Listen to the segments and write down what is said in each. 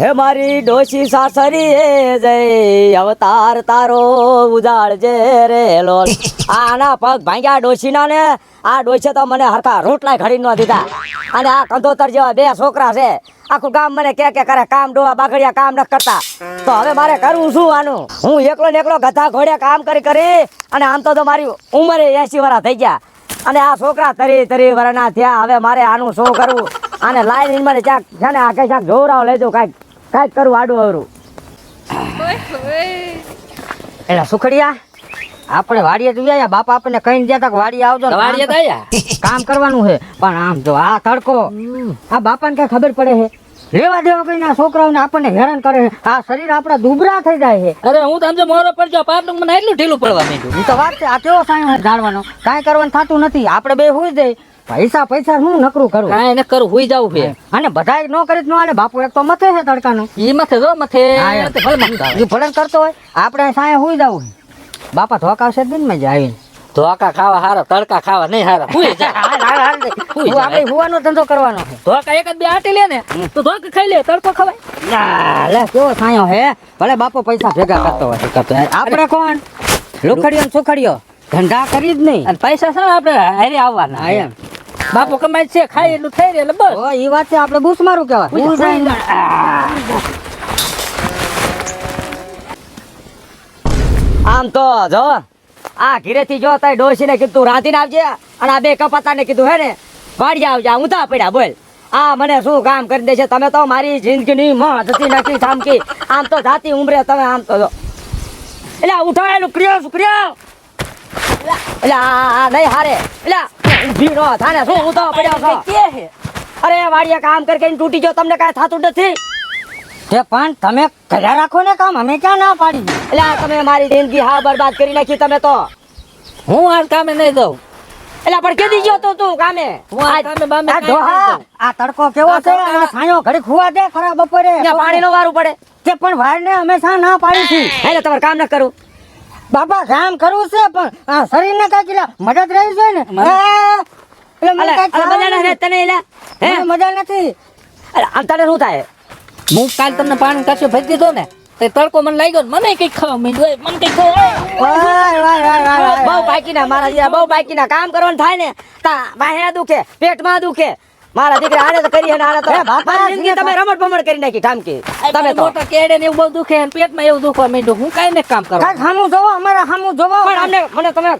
હે મારી ડોશી સાસરી હે જય, અવતાર તારો ઉજાળજે રે લોલ. આના પગ ભાંગ્યા ડોશીના ને આ ડોશે તો મને હરખા રોટલા ઘડી ન દીધા. અને આ કંધોતર જેવા બે છોકરા છે, આખું ગામ મને કે કે કરે, કામ ડોવા બાગડિયા કામ ન કરતા. તો હવે મારે કરવું શું આનું? હું એકલો ને એકલો ગધા ઘોડે કામ કરી કરી, અને આમ તો મારી ઉંમરે એસી વાળા થઈ ગયા. અને આ છોકરા તરી તરી વરના થયા. હવે મારે આનું શું કરવું? અને લાઈન મને ચાક છે ને આ કઈ ચાક જોવરાવ લેજો કાંઈક કાંઈક કરવું આડું અવરું. એટલે સુખડિયા આપણે વાડીએ તો ગયા બાપા આપણને કહીને ગયા તક વાડીએ આવજો વાડીએ ગયા? કામ કરવાનું છે. પણ આમ જો આ તડકો આ બાપાને કઈ ખબર પડે છે? લેવા દેવા આ છોકરાઓને આપણને હેરાન કરે છે. આ શરીર આપણા દુબરા થઈ જાય છે. અરે હું તમને મોરો પડજો પાપનું મને એટલું ઢીલું પડવા માંડ્યું. એ તો વાત છે આ કેવો સાયો જાણવાનો? કાંઈ કરવાનું થતું નથી આપણે બે હોઈ જાય પૈસા પૈસા હું નકરું કરું કાંઈ એને કરું હુઈ જાવ છે અને બધા ન કરી જ ન હાલે બાપુ એક તો મથે છે તડકાનું. ઈ મથે જો મથે ભલે મથે એ ભલન કરતો હોય આપણે સાયા હોઈ જવું બાપા ધોકાવશે દિન મજા આવીને. ધોકા ખાવા હારા તડકા ખાવા નહીં હારા. હુઈ જા હાલ, હાલ, હાલ. હું જા. આપણે હુવાનો ધંધો કરવાનો છે. ધોકા એક જ બે આટી લે ને તો ધોકા ખાઈ લે તડકો ખવાય. ના, લે કેવો સાયો હે. ભલે બાપો પૈસા ભેગા કરતો હોય. કરતો આપણે કોણ? લુખડીયો ને સુખડીયો ધંધા કરી જ નહીં. અને પૈસા છે આપડે આપણે હારે આવવાના. એમ. બાપુ કમાય છે ખાઈ એટલું થઈ રહે એટલે બસ. ઓ ઈ વાત છે આપણે બૂસ મારું કહેવાય આમ તો જો. આ ઘીરેથી જો તારી ડોશીને કીધું રાંધીને આવજે. અને આ બે કપાતાને કીધું હે ને વાડિયા આવજે ઊંધા પડ્યા બોલ. આ મને શું કામ કરી દે છે તમે તો મારી જિંદગીની માં જતી નથી થામકી. આમ તો જાતી ઉમરે તમે આમ તો એટલે ઉઠાયેલું ક્રિયો શું ક્રિયો? એટલે આ નહીં હારે. એટલે ઊભી નો થાને શું ઊંધો પડ્યો છો? અરે વાડીએ કામ કરી કરીને તૂટી ગયો તમને કાંઈ થતું નથી? તે પણ તમે કર્યા રાખો ને કામ અમે ક્યાં ના પાડી? એટલે આ તમે મારી જિંદગી હા બરબાદ કરી નાખી તમે તો. હું આ કામે નહીં દઉં એટલે પણ કેદી ગયો તો તું કામે? હું આ તડકો કેવો છે? છાંયો ઘડી ખુવા દે ખરા બપોરે. પાણી નો વારું પડે. તે પણ વારને હંમેશા ના પાડી છે. એટલે તમારે કામ ન કરું. બાપા કામ કરવું છે પણ આ શરીરને કાંઈક એટલે મદદ રહી છે ને? એટલે કાંઈક મજા નથી. તને એટલે હે? મજા નથી. અરે આમ તને શું થાય? હું કાલ તમને પાણી કશું ભરી દીધો ને તે તડકો મને લાગ્યો ને મને કઈ ખાવા ઓય, મને કઈ ખાવા. બહુ બાકીના મારા બહુ બાકીના કામ કરવાનું થાય ને તા વાહે દુખે પેટમાં દુખે. મારા દીકરા આને તો કરી અને આને તો મારી જિંદગી તમે રમત ભમણ કરી નાખી ઠામકી તમે તો. મોટો કેડે ને એવું બહુ દુખે અને પેટમાં એવું દુખવા માંડ્યું. હું કાંઈ ને કામ કરું? કાંઈક સામું જોવો અમારા સામું જોવો. પણ અમને મને તમે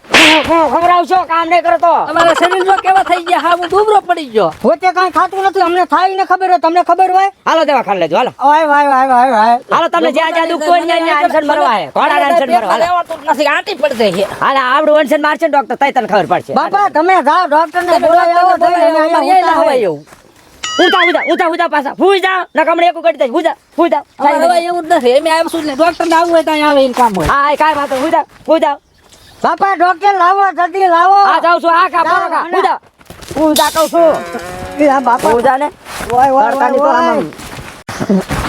ખબરાવશો કામ નહીં કરો તો તમારા શરીર જો કેવા થઈ ગયા હા હું દુબળો પડી ગયો. પોતે કાંઈ ખાતું નથી અમને થાય ને ખબર હોય તમને ખબર હોય? હાલો દેવા ખાલી લેજો હાલો. ઓય વાય વાય વાય વાય હાલો તમને જ્યાં જ્યાં હોય ને ત્યાં આંસન મરવા હે ઘોડા આન્સર મરવા. નથી આંટી પડશે છે. હાલો આવડું આન્સર મારશે ડોક્ટર તઈ તને ખબર પડશે. બાપા તમે જાઓ ડોક્ટર ને બોલાવી આવો, તમે અહીંયા ના ઉતા ઊંધા ઊંધા ઊંધા પાછા. ફૂઈ જાઓ નકમણે એક ઉગડી ફૂઈ જાઓ ફૂઈ હવે એવું જ નથી. એમ આવીશું શું નહીં ડોક્ટર ને આવું હોય તો અહીંયા આવે ઇન કામ હોય. હા કાઈ વાત ફૂઈ જાઓ બાપા ડોક્ટર લાવો જલ્દી લાવો. આ જાવ છું. આ કા બોલો કા. ફૂઈ જાઓ કહું છું. આ બાપા. ફૂઈ ને. ઓય ઓય તડકાની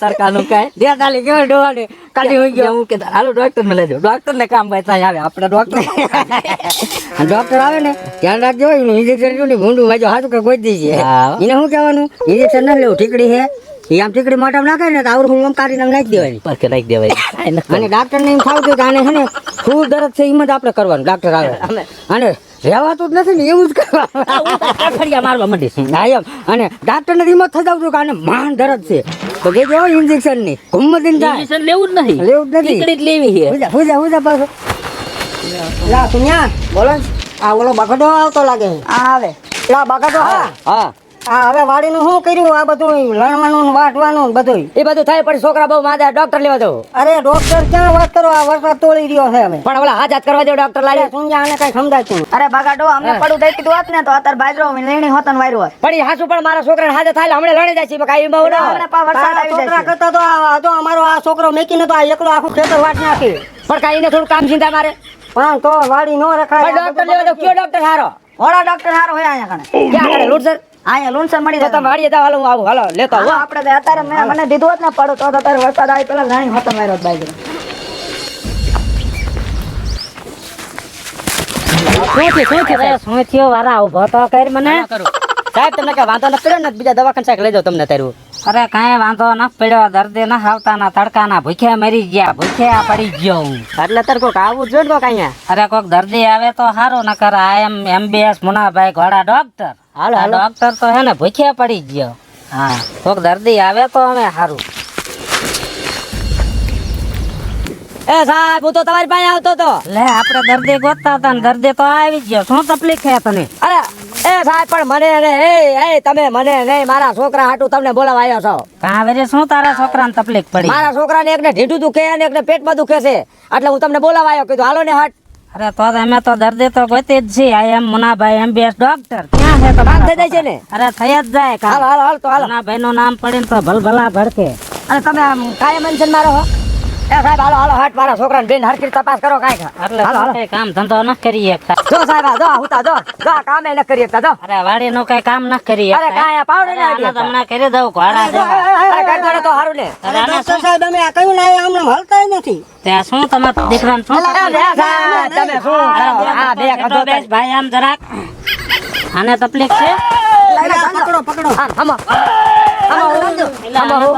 તડકાનું કાંઈ. દે તાલી કેવો ડોહાડે. કાઢી હોય ગયો. હું કે હાલો ડોક્ટર ને લેજો ડોક્ટર ને કામ ભાઈ ત્યાં આવે. આપણે ડોક્ટર ડોક્ટર આવે ને ધ્યાન રાખજો એનું ઇન્જેક્શન ને ભૂંડું વાજો હાથ કે ગોઈ દીજે હા. એને શું કહેવાનું? ઇન્જેક્શન ના લેવું ઠીકડી હે. આમ ઠીકડી મોઢામાં નાખે ને તો આવડું આમ કાઢીને નાખી દેવાની પરખે નાખી દેવાય. અને ડાક્ટર ને એમ થાવ કે આને છે ને ખૂબ દરદ છે એમ જ આપણે કરવાનું ડાક્ટર આવે. અને રહેવાતું જ નથી ને એવું જ કરવાનું. મારવા માંડી હા એમ. અને ડાક્ટર ને હિંમત થઈ જવું કે આને માન દરદ છે. તો કે જો ઇન્જેક્શનની ઘુમ્મત ઇન્જેક્શન લેવું જ નહીં. લેવું જ નથી. ટીકડી લેવી છે. હુજા હુજા હુજા પાછો. લા સુન્યા બોલો. આ ઓલો બગડો આવતો લાગે. આ આવે. લા બગડો હા હા. આ હવે વાડીનું શું કર્યું? આ બધું લણવાનું વાટવાનું બધું એ બધું થાય પણ છોકરા બહુ માદા ડોક્ટર લેવા દો અરે ડોક્ટર ક્યાં વાત કરો? આ વરસાદ તોડી રહ્યો છે હવે. પણ ઓલા હાજાત કરવા દો ડોક્ટર લાગે. સુન્યા આને કઈ સમજાતું અરે બાગાડો અમને પડું દઈ દીધું હોત ને તો અત્યારે બાજરો લેણી હોત ને વાયરું હોત. પણ હાસુ પણ મારા છોકરા હાજર થાય હમણાં લણી જાય છે. કાંઈ બહુ ના વરસાદ આવી જાય છોકરા કરતા તો આ તો અમારો આ છોકરો મેકીને તો આ એકલો આખું ખેતર વાટ નાખી. પણ કાંઈ ને થોડું કામ ચિંતા મારે? પણ તો વાડી નો રખાય. ડોક્ટર લેવા દો કયો ડોક્ટર હારો? ઓળા ડોક્ટર હારો હોય અહીંયા કણે. ક્યાં કરે લૂંટ સર? અહીંયા લુણસર મળી જતા વાડીએ તા હાલો આવો આવું હાલો લેતા આવું આપણે તો અત્યારે મેં મને દીધું જ ને પડો તો અત્યારે વરસાદ આવી પેલા જાણી હતો હોત બાજરો. શું થયું શું થયું? શું થયું? વારા ઊભો તો કર મને. સાહેબ તમને કઈ વાંધો નથી પડ્યો ને? બીજા દવાખાને સાહેબ લઈ જાઓ તમને તારું. અરે કાંઈ વાંધો ન પડ્યો. દર્દી ના આવતાના તડકાના ભૂખ્યા મરી ગયા. ભૂખ્યા પડી ગયો હું. એટલે તાર કોક આવું જોઈ ને કોક અહીંયા? અરે કોક દર્દી આવે તો સારું ન કરે આ એમ એમબીએસ મુનાભાઈ ઘોડા ડોક્ટર હાલો, હાલો. ડોક્ટર તો હે ને ભૂખ્યા પડી ગયો. હા. કોક દર્દી આવે તો અમે સારું એ સાહેબ હું તો તમારી પાસે આવતો હતો લે આપણે દર્દી ગોતતા હતા ને દર્દી તો આવી ગયો. શું તકલીફ છે તને? અરે એ સાહેબ પણ મને ને એ એ તમે મને નહીં મારા છોકરા હાટું તમને બોલાવા આવ્યો છો. કાવેરે શું તારા છોકરાને તકલીફ પડી? મારા છોકરાને એકને ઢીંઢું દુખે અને એકને પેટમાં દુખે છે એટલે હું તમને બોલાવા આવ્યો કીધું હાલો ને હાટ. અરે તો અમે તો દર્દી તો ગોતી જ છીએ I am Munnabhai MBS doctor ક્યાં છે કામ તમારા થઈ જાય છે ને? અરે થઈ જ જાય હાલ હાલ હાલ તો હાલ. મુનાભાઈ નું નામ પડીને તો ભલભલા ભડકે. અને તમે કાયમ મેન્શન મારો હો એ સાહેબ હાલો હાલો હાટ મારા છોકરાને બેન હરખી તપાસ કરો કાંઈક. એટલે હાલો હાલો. કઈ કામ ધંધો ન કરી શકતા? જો સાહેબ જો હુતા જો જો કામે ન કરી શકતા જો. અરે વાડી નું કઈ કામ ન કરી અરે કાંઈ પાવડે ને આને તમને કરી દઉં ઘોડા જેવા અરે કરી દો ને તો સારું ને અરે શું? સાહેબ અમે આ કયું લાવ્યા હમણાં હલતા નથી. ત્યાં શું તમારા દીકરાને શું તમે શું? કરો આ બે કદો બેસ ભાઈ આમ જરાક. આને તકલીફ છે? પકડો પકડો. આમ હમ હમ હમ હમ હમો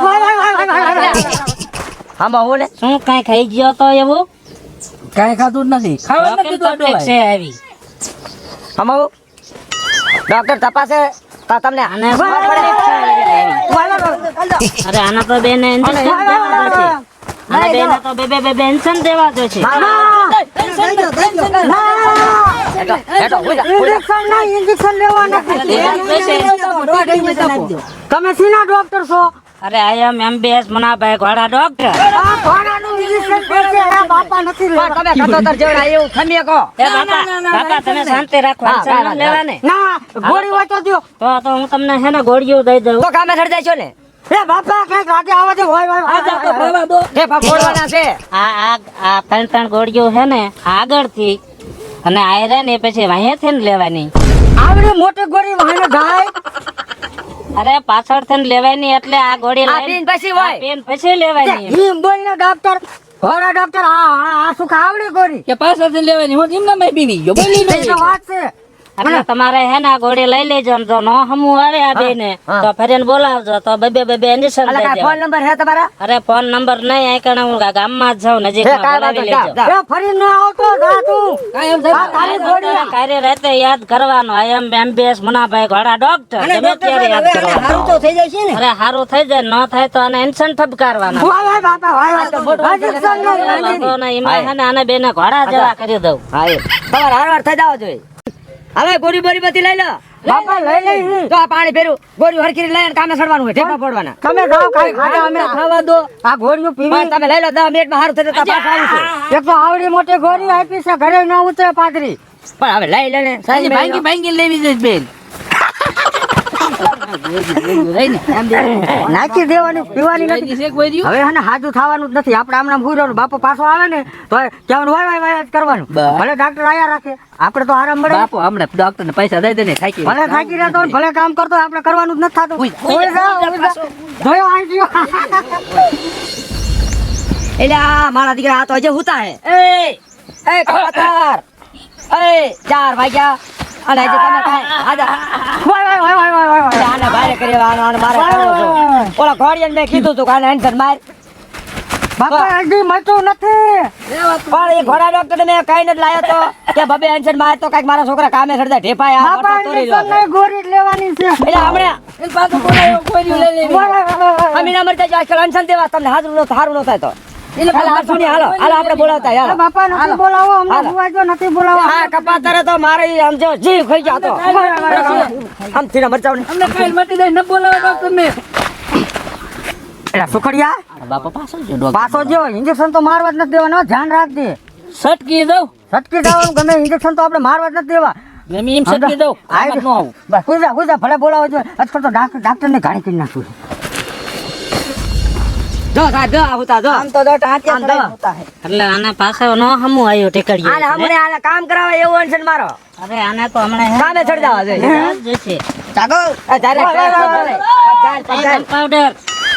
હું ને શું કઈ ખાઈ ગયો તો એવું કાંઈ ખાધું જ નથી તો છે આવી હમો ડોક્ટર તપાસે તો તમને આને શું તકલીફ છે અરે આના તો બેને ઇન્જેક્શન દેવા છે આના બેને તો બે બે બે બે ઇન્જેક્શન દેવા દો છે નથી તમે સીના ડોક્ટર છો અરે આઈ એમ એમબીએસ મનાભાઈ ઘોડા ડોક્ટર. આ ઘોડાનું ઇન્જેક્શન પડશે આ બાપા નથી લેવા. તમે કટોતર જેવડા એવું ખમીએ કો એ બાપા બાપા તમે શાંતિ રાખો હા, હા, લેવાને. ના ગોળી વાંચો દયો. તો તો હું તમને હે ને ગોળીઓ દઈ દઉં. તો કામે જાય છો ને? એ બાપા કંઈક રાતે આવે છે હોય હોય ઠેફા ફોડવાના છે. આ આ આ ત્રણ ત્રણ ગોળીઓ છે ને આગળથી અને આયરન એ પછી વાંહેથી ને લેવાની. આવડી મોટી ગોળી વાહને જાય અરે પાછળ ને લેવાની એટલે આ ગોળી આ પીન પછી હોય. પીન પછી લેવાની હિમ બોલને ડોક્ટર ઘોડા ડોક્ટર આ આ- આ આવડે આવડી ગોળી? કે પાછળ પાછળથી લેવાની હું એમના માં પીવી ગયો. બોલી વાત છે. તમારે હે ને ઘોડી લઈ લેજો ને જો નો હમુ આવે આ બે ને. તો ફરીને બોલાવજો. તો બે બે બે બે ઇન્જેક્શન એટલે દઈ ફોન નંબર હે તમારા? અરે ફોન નંબર નહીં આ કણે હું ગામમાં જ જાઉં નજીકમાં બોલાવી લેજો. એ ફરી ન આવતો જા તું. આ તારી ઘોડી કાર્ય રાતે યાદ કરવાનો. આઈ એમ એમબીએસ મુનાભાઈ ઘોડા ડોક્ટર તમે ત્યારે યાદ કરવાનો. તો થઈ જાય છે ને. અરે હારું થઈ જાય ન થાય તો આને ઇન્સન ઠપકારવાનો. વાહ વાહ બાપા વાહ વાહ એન્જેક્શન નો વાંધો નહીં, એમાં હે. ને આને બેને ઘોડા જેવા કરી દઉં. હા એ. તમારે હારવાર થઈ જાવ જોઈએ. હવે ગોરી બોરી બધી લઈ લો. બાપા લઈ લઈ. તો આ પાણી ફેરું ગોરી હરખી લઈને કામે સડવાનું હોય ઠેપા પડવાના તમે ખાઓ ખાઈ ખાતા અમે ખાવા દો. આ ગોરીઓ પીવી. તમે લઈ લો દસ મિનિટમાં હારું થઈ જતા પાછા આવીશું એક તો આવડી મોટી ગોરી આપી છે ઘરે ન ઉતરે પાદરી પણ હવે લઈ લેને ભાંગી ભાંગી લેવી છે બેન. નાખી દેવાની પીવાની નથી? હવે હે હાજુ થવાનું જ નથી. આપણે આમનામ ભૂરવાનું બાપો પાછો આવે ને તો કહેવાનું વાય વાય વાય જ કરવાનું. ભલે ડાક્ટર આયા રાખે. આપણે તો આરામ મળે. બાપો હમણાં ડોક્ટર ને પૈસા દઈ દે ને થાકી ભલે થાકી રહેતો ભલે કામ કરતો આપણે કરવાનું જ નથી થતું. જોયો આઈ ગયો એટલે મારા દીકરા આ તો હજે હુતા હે. એ એ કબૂતર એ ચાર વાગ્યા. અને આજે તમે કાંઈ આજા વાય વાય વાય વાય વાય વાય આને બારે કરી આનો આને મારે? ઓલા ઘોડિયાને મેં કીધું તું કે આને હેન્ડસન માર બાપા હજી મળતું નથી પણ એ ઘોડા ડોક્ટર મેં કઈ નથી લાયો તો કે બબે હેન્ડસન માર તો કાંઈક મારા છોકરા કામે સડતા ઢેપાય આ બાપા તોરી લો લેવાની છે એટલે કોઈ લઈ લેવી. અમીના મરતા જો આજકાલ દેવા તમને હાજર નો સારું ન થાય તો. ને ન ને પાછો જો ઇન્જેક્શન તો મારવા જ નથી દેવાના ધ્યાન રાખજે. સટકી દઉં. સટકી જવાનું ગમે ઇન્જેક્શન તો આપણે મારવા જ નથી દેવા. મેં એમ સટકી દઉં. આમ જ ન આવું. બસ. કુદા કુદા ભલે બોલાવો જો આજકાલ તો ડાક્ટર ડાક્ટરને ગાડી કરી નાખ્યું આમ તો જો ટાંટિયા. એટલે આના પાછો નો હમું આને ટેકડીએ હમણે આને કામ કરાવે એવું અનશન મારો. અરે આને તો હમણાં કામે જોઈએ. જશે તારે. પાવડર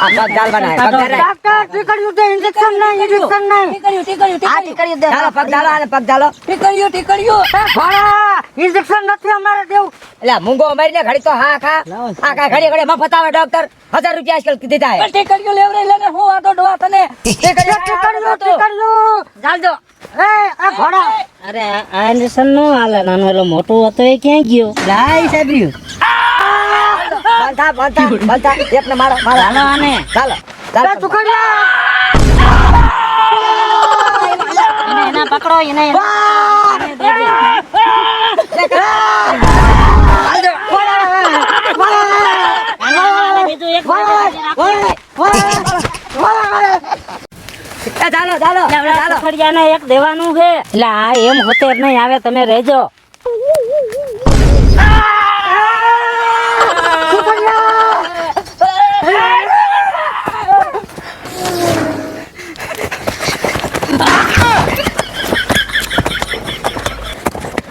આ પગ ડાલવાના હે, પગ ડાલે. ડોક્ટર ટીકડ્યું દે ઇન્જેક્શન નહીં ઇન્જેક્શન નહીં. ટીકડ્યું ટીકડ્યું આ ટીકડીઓ દે. ચાલો પગ ડાલો અને પગ ડાલો ટીકડ્યું ટીકડ્યું ઘોડા ઇન્જેક્શન નથી અમારે દેવું. એટલે મૂંગો મારીને ઘડી તો હા ખા. આ કાંઈ ઘડી ઘડી મફત આવે ડોક્ટર હજાર રૂપિયા આજકાલ દીધા હે ટીકડ્યું લેવરે લઈને હું આતો ડોવા તને. ટીકડ્યું ટીકડ્યું ચાલ. દો. એ આ ઘોડા અરે આ આ ઇન્જેક્શન નો હાલે. નાનો એલો મોટો હતો એ ક્યાં ગયો? લાઈ સાહેબ રહ્યું. બંધા બંધા બંધા. એકને મારો મારો. ચાલો આને. ચાલો ચાલો. એને એના પકડો એને ચાલો ચાલો ચાલો. ખડિયાને એક દેવાનું છે. એટલે આ એમ હોતે નહીં આવે તમે રહેજો.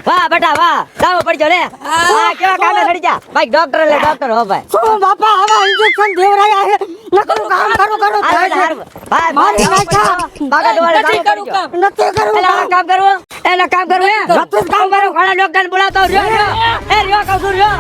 વાહ બેટા વાહ જાવો પડજો લે હા કેવા કામે સડી જા ભાઈ ડોક્ટર લે ડોક્ટર હો ભાઈ શું બાપા હવે ઇન્જેક્શન દેવરાયા છે નકરું કામ કરો કરો ભાઈ મારી નાખા. બાગા ડોળે નથી કરું કામ નથી કરું એલા કામ કરવું એલા કામ કરવું હે નથી કામ કામ ઘણા ડોક્ટર બોલાતો રહ્યો એ રહ્યો કહું છું રહ્યો